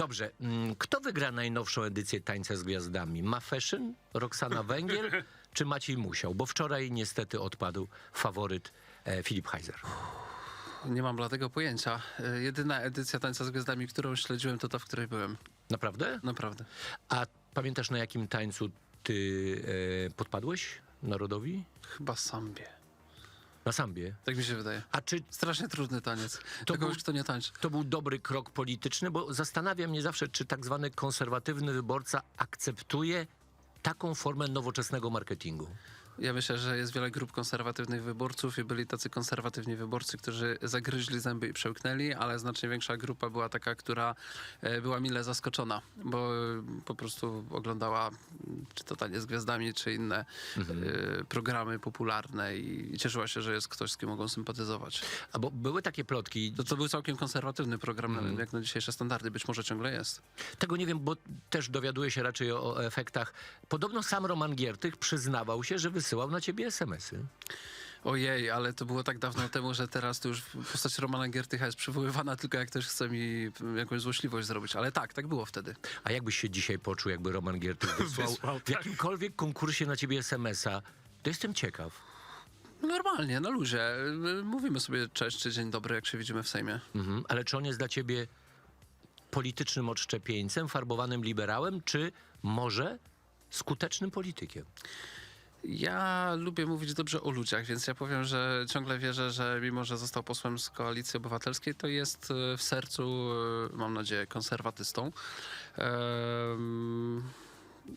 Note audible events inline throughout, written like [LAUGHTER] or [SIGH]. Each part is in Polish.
Dobrze, mm, kto wygra najnowszą edycję Tańca z Gwiazdami? Ma Fashion, Roxana Węgiel [LAUGHS] czy Maciej Musiał? Bo wczoraj niestety odpadł faworyt e, Filip Heiser. Nie mam bladego pojęcia. E, Jedyna edycja Tańca z Gwiazdami, którą śledziłem, to ta, w której byłem. Naprawdę? Naprawdę. A pamiętasz na jakim tańcu ty e, podpadłeś narodowi? Chyba sambie. Na sambie. Tak mi się wydaje. A czy Strasznie trudny taniec. To To był- kogoś, kto nie tańczy. to był dobry krok polityczny? Bo zastanawia mnie zawsze, czy tak zwany konserwatywny wyborca akceptuje taką formę nowoczesnego marketingu. Ja myślę, że jest wiele grup konserwatywnych wyborców i byli tacy konserwatywni wyborcy, którzy zagryźli zęby i przełknęli, ale znacznie większa grupa była taka, która e, była mile zaskoczona, bo e, po prostu oglądała czy to Tanie z Gwiazdami, czy inne e, programy popularne i, cieszyła się, że jest ktoś, z kim mogą sympatyzować. A bo były takie plotki, To, to był całkiem konserwatywny program, jak na dzisiejsze standardy, być może ciągle jest. Tego nie wiem, bo też dowiaduję się raczej o, o efektach. Podobno sam Roman Giertych przyznawał się, że wysyłał na ciebie SMS-y. Ojej, ale to było tak dawno temu, że teraz to już postać Romana Giertycha jest przywoływana tylko jak ktoś chce mi jakąś złośliwość zrobić. Ale tak, tak było wtedy. A jakbyś się dzisiaj poczuł, jakby Roman Giertych [LAUGHS] wysłał, Wysłał, w jakimkolwiek konkursie na ciebie SMS-a? To jestem ciekaw. Normalnie, na luzie. My Mówimy sobie cześć czy dzień dobry, jak się widzimy w Sejmie. Mhm. Ale czy on jest dla ciebie politycznym odszczepieńcem, farbowanym liberałem, czy może skutecznym politykiem? Ja lubię mówić dobrze o ludziach, więc ja powiem, że ciągle wierzę, że mimo, że został posłem z Koalicji Obywatelskiej, to jest e, w sercu, e, mam nadzieję, konserwatystą. Em,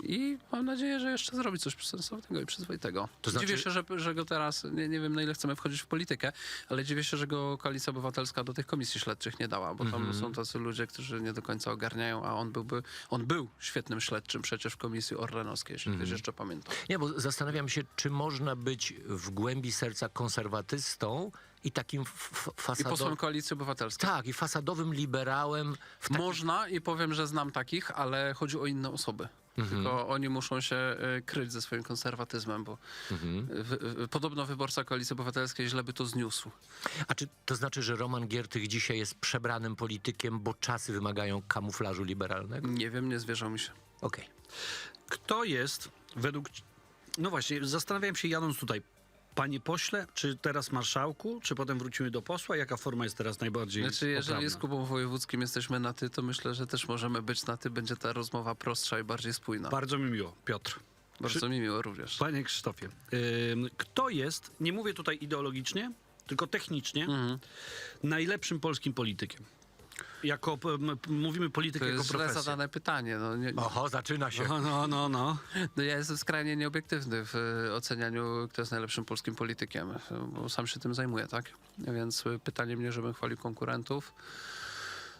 I mam nadzieję, że jeszcze zrobi coś sensownego i przyzwoitego. To znaczy- Dziwię się, że, że go teraz, nie, nie wiem na ile chcemy wchodzić w politykę, ale dziwię się, że go Koalicja Obywatelska do tych komisji śledczych nie dała, bo tam Mhm. są tacy ludzie, którzy nie do końca ogarniają, a on byłby, on był świetnym śledczym przecież w komisji orlenowskiej, jeśli Mhm. ktoś jeszcze pamięta. Nie, bo zastanawiam się, czy można być w głębi serca konserwatystą i takim f- f- I fasadowym... posłem Koalicji Obywatelskiej. Tak, i fasadowym liberałem w takim Można i powiem, że znam takich, ale chodzi o inne osoby. Tylko oni muszą się e, kryć ze swoim konserwatyzmem, bo wy, wy, podobno wyborca Koalicji Obywatelskiej źle by to zniósł. A czy to znaczy, że Roman Giertych dzisiaj jest przebranym politykiem, bo czasy wymagają kamuflażu liberalnego? Nie wiem, nie zwierzał mi się. Okej. Kto jest według... No właśnie, zastanawiałem się jadąc tutaj. Panie pośle, czy teraz marszałku, czy potem wrócimy do posła? Jaka forma jest teraz najbardziej Znaczy, jeżeli poprawna? z Kubą Wojewódzkim jesteśmy na ty, to myślę, że też możemy być na ty. Będzie ta rozmowa prostsza i bardziej spójna. Bardzo mi miło, Piotr. Bardzo mi miło również. Panie Krzysztofie, ym, kto jest, nie mówię tutaj ideologicznie, tylko technicznie, Mhm. najlepszym polskim politykiem? Jako, m, mówimy polityk To jako jest źle profesja. zadane pytanie. No, nie, Oho, zaczyna się. No, no, no, no. No ja jestem skrajnie nieobiektywny w e, ocenianiu, kto jest najlepszym polskim politykiem, e, bo sam się tym zajmuję, tak? Więc e, pytanie mnie, żebym chwalił konkurentów.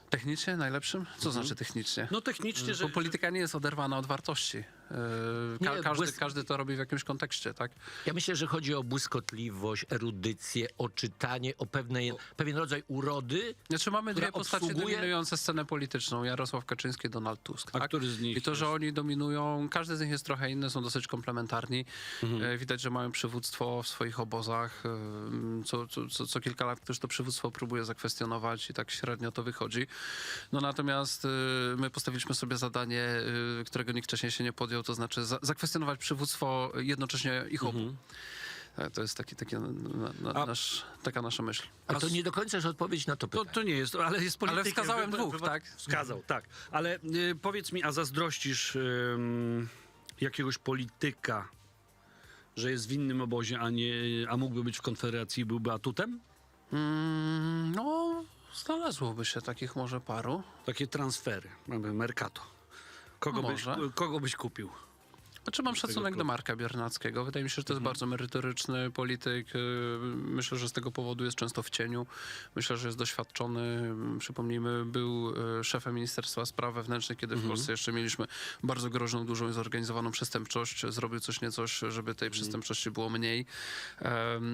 Technicznie najlepszym? Co znaczy technicznie? No technicznie, że... Bo polityka nie jest oderwana od wartości. E, Ka- każdy, błysk- każdy to robi w jakimś kontekście, tak? Ja myślę, że chodzi o błyskotliwość, erudycję, o czytanie, o pewnej, pewien rodzaj urody. Znaczy mamy dwie postacie obsługuje- dominujące scenę polityczną. Jarosław Kaczyński i Donald Tusk. A tak? który z nich I to, że oni dominują, każdy z nich jest trochę inny, są dosyć komplementarni. Mhm. E, Widać, że mają przywództwo w swoich obozach. e, Co, co, co, kilka lat ktoś to przywództwo próbuje zakwestionować i tak średnio to wychodzi. No natomiast e, my postawiliśmy sobie zadanie, którego nikt wcześniej się nie podjął, to znaczy za, zakwestionować przywództwo jednocześnie ich obu. E, To jest taki, taki na, na, A- nasz, taka nasza myśl. A to nie do końca jest odpowiedź na to To, pytanie. to nie jest, ale jest politykiem. wskazałem Wy- wy- dwóch, tak? Wskazał, tak. Ale y, powiedz mi, a zazdrościsz ym, jakiegoś polityka, że jest w innym obozie, a, nie, a mógłby być w Konfederacji i byłby atutem? Mm, no, znalazłoby się takich może paru. Takie transfery, mamy Mercato. Kogo byś, Może. kogo byś kupił? Znaczy mam szacunek do Marka Biernackiego. Wydaje mi się, że to jest bardzo merytoryczny polityk. Yy, Myślę, że z tego powodu jest często w cieniu. Myślę, że jest doświadczony. Przypomnijmy, był yy, szefem Ministerstwa Spraw Wewnętrznych, kiedy w Polsce jeszcze mieliśmy bardzo groźną, dużą i zorganizowaną przestępczość. Zrobił coś niecoś, żeby tej przestępczości było mniej.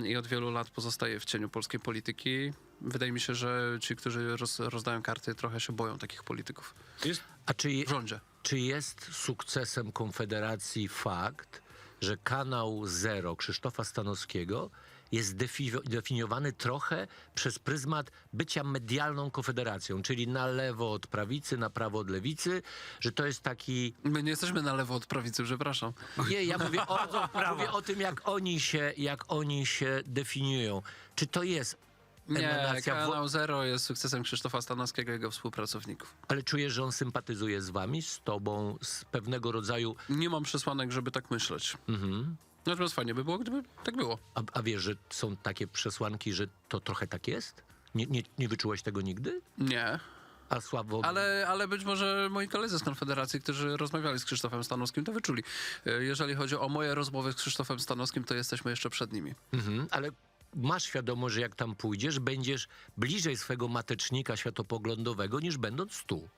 I od wielu lat pozostaje w cieniu polskiej polityki. Wydaje mi się, że ci, którzy roz, rozdają karty, trochę się boją takich polityków Jest? A czy, je- w rządzie. czy jest sukcesem Konfederacji fakt, że kanał Zero Krzysztofa Stanowskiego jest defi- definiowany trochę przez pryzmat bycia medialną konfederacją, czyli na lewo od prawicy, na prawo od lewicy, że to jest taki My nie jesteśmy na lewo od prawicy, przepraszam. nie, ja mówię o, [LAUGHS] mówię o tym, jak oni, się, jak oni się definiują. Czy to jest Nie, emanacja... Kanał Zero jest sukcesem Krzysztofa Stanowskiego i jego współpracowników. Ale czujesz, że on sympatyzuje z wami, z tobą, z pewnego rodzaju... Nie mam przesłanek, żeby tak myśleć. Mhm. Natomiast fajnie by było, gdyby tak było. A, a wiesz, że są takie przesłanki, że to trochę tak jest? Nie, nie, nie wyczułeś tego nigdy? Nie. A Sławo... Ale, ale być może moi koledzy z Konfederacji, którzy rozmawiali z Krzysztofem Stanowskim, to wyczuli. E, Jeżeli chodzi o moje rozmowy z Krzysztofem Stanowskim, to jesteśmy jeszcze przed nimi. Mhm, ale masz świadomość, że jak tam pójdziesz, będziesz bliżej swego matecznika światopoglądowego, niż będąc tu.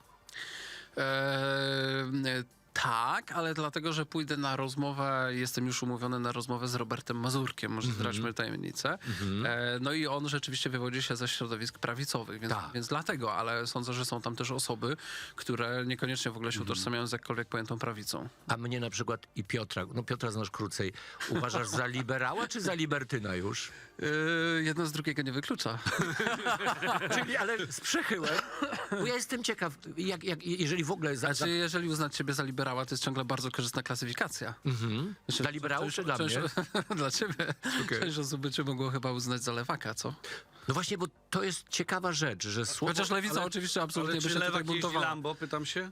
Eee, tak, ale dlatego, że pójdę na rozmowę, jestem już umówiony na rozmowę z Robertem Mazurkiem, może zdradźmy tajemnicę. E, no i on rzeczywiście wywodzi się ze środowisk prawicowych, więc, Tak. więc dlatego, ale sądzę, że są tam też osoby, które niekoniecznie w ogóle się utożsamiają z jakkolwiek pojętą prawicą. A mnie na przykład i Piotra, no Piotra znasz krócej, uważasz za liberała czy za libertyna już? Eee, jedno z drugiego nie wyklucza. [LAUGHS] Czyli, ale z przechyłem, bo ja jestem ciekaw, jak, jak, jeżeli w ogóle za, za, Znaczy, jeżeli uznać siebie za liberała, to jest ciągle bardzo korzystna klasyfikacja. Mhm. Znaczy, Dla liberałów czy dla mnie? [LAUGHS] dla ciebie. Część osób by cię mogło chyba uznać za lewaka, co? No właśnie, bo to jest ciekawa rzecz, że słowo... Chociaż lewica ale- oczywiście absolutnie Ale by czy się tutaj lewak jeździ buntowała. Lambo, pytam się?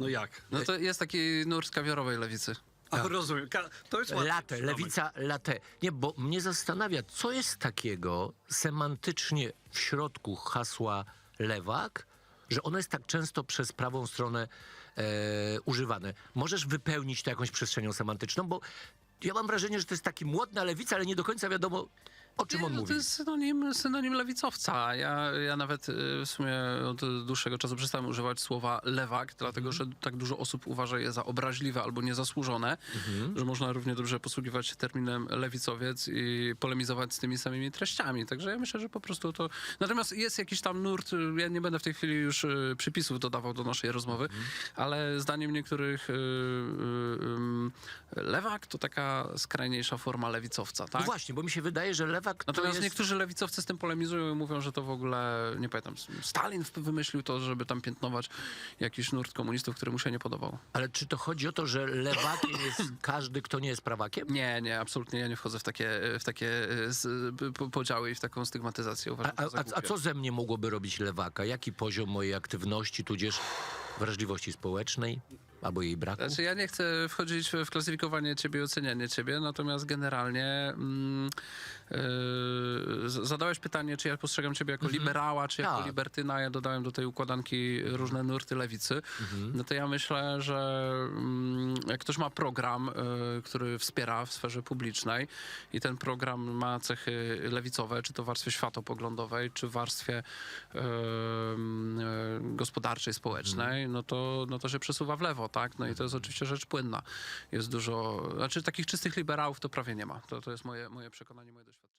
No jak? No to jest taki nurt z kawiorowej lewicy. A, rozumiem. Ka- To jest. Late, lewica, late. Nie, bo mnie zastanawia, co jest takiego semantycznie w środku hasła lewak, że ono jest tak często przez prawą stronę używane. Możesz wypełnić to jakąś przestrzenią semantyczną, bo ja mam wrażenie, że to jest taki młodna lewica, ale nie do końca wiadomo, o czym on no mówi. to jest synonim, synonim lewicowca. Ja, ja nawet y, w sumie od dłuższego czasu przestałem używać słowa lewak, dlatego że tak dużo osób uważa je za obraźliwe albo niezasłużone, że można równie dobrze posługiwać się terminem lewicowiec i polemizować z tymi samymi treściami. Także ja myślę, że po prostu to... Natomiast jest jakiś tam nurt, y, ja nie będę w tej chwili już y, przypisów dodawał do naszej rozmowy, ale zdaniem niektórych ym, lewak to taka skrajniejsza forma lewicowca, No tak? właśnie, bo mi się wydaje, że lewak to Natomiast jest... niektórzy lewicowcy z tym polemizują i mówią, że to w ogóle, nie pamiętam, Stalin wymyślił to, żeby tam piętnować jakiś nurt komunistów, który mu się nie podobał. Ale czy to chodzi o to, że lewakiem jest [CLEARS THROAT] każdy, kto nie jest prawakiem? Nie, nie, absolutnie ja nie wchodzę w takie, w takie podziały i w taką stygmatyzację. A, Uważam a, a, a co ze mnie mogłoby robić lewaka? Jaki poziom mojej aktywności, tudzież wrażliwości społecznej albo jej braku? Znaczy ja nie chcę wchodzić w klasyfikowanie ciebie i ocenianie ciebie, natomiast generalnie mm, yy, zadałeś pytanie, czy ja postrzegam ciebie jako liberała, czy jako Tak. libertyna. Ja dodałem do tej układanki różne nurty lewicy. No to ja myślę, że mm, jak ktoś ma program, y, który wspiera w sferze publicznej i ten program ma cechy lewicowe, czy to w warstwie światopoglądowej, czy w warstwie y, y, gospodarczej, społecznej, no, to, no to się przesuwa w lewo, tak? No i to jest oczywiście rzecz płynna. Jest dużo, znaczy takich czystych liberałów to prawie nie ma. To, to jest moje, moje przekonanie, moje doświadczenie.